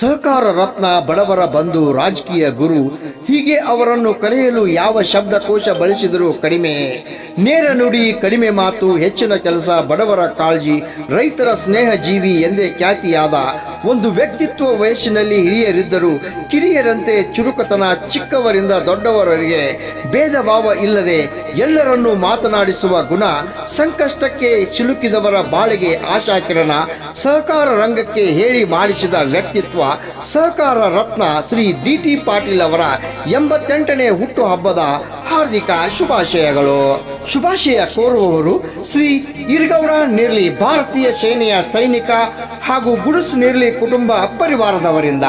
ಸಹಕಾರ ರತ್ನ ಬಡವರ ಬಂಧು ರಾಜಕೀಯ ಗುರು ಹೀಗೆ ಅವರನ್ನು ಕರೆಯಲು ಯಾವ ಶಬ್ದಕೋಶ ಬಳಸಿದರೂ ಕಡಿಮೆ. ನೇರ ನುಡಿ, ಕಡಿಮೆ ಮಾತು, ಹೆಚ್ಚಿನ ಕೆಲಸ, ಬಡವರ ಕಾಳಜಿ, ರೈತರ ಸ್ನೇಹ ಜೀವಿ ಎಂದೇ ಖ್ಯಾತಿಯಾದ ಒಂದು ವ್ಯಕ್ತಿತ್ವ ವಯಸ್ಸಿನಲ್ಲಿ ಹಿರಿಯರಿದ್ದರು ಕಿರಿಯರಂತೆ ಚುರುಕತನ ಚಿಕ್ಕವರಿಂದ ದೊಡ್ಡವರವರಿಗೆ ಭೇದ ಭಾವ ಇಲ್ಲದೆ ಎಲ್ಲರನ್ನೂ ಮಾತನಾಡಿಸುವ ಗುಣ ಸಂಕಷ್ಟಕ್ಕೆ ಸಿಲುಕಿದವರ ಬಾಳಿಗೆ ಆಶಾಕಿರಣ, ಸಹಕಾರ ರಂಗಕ್ಕೆ ಹೇಳಿ ಮಾಡಿಸಿದ ವ್ಯಕ್ತಿತ್ವ ಸಹಕಾರ ರತ್ನ ಶ್ರೀ ಡಿ ಟಿ ಪಾಟೀಲ್ ಅವರ ಎಂಬತ್ತೆಂಟನೇ ಹುಟ್ಟುಹಬ್ಬದ ಹಾರ್ದಿಕ ಶುಭಾಶಯಗಳು. ಶುಭಾಶಯ ಕೋರುವವರು ಶ್ರೀ ಇರ್ಗೌಡ ನಿರ್ಲಿ ಭಾರತೀಯ ಸೇನೆಯ ಸೈನಿಕ ಹಾಗೂ ಗುಡುಸ್ ನಿರ್ಲಿ ಕುಟುಂಬ ಪರಿವಾರದವರಿಂದ.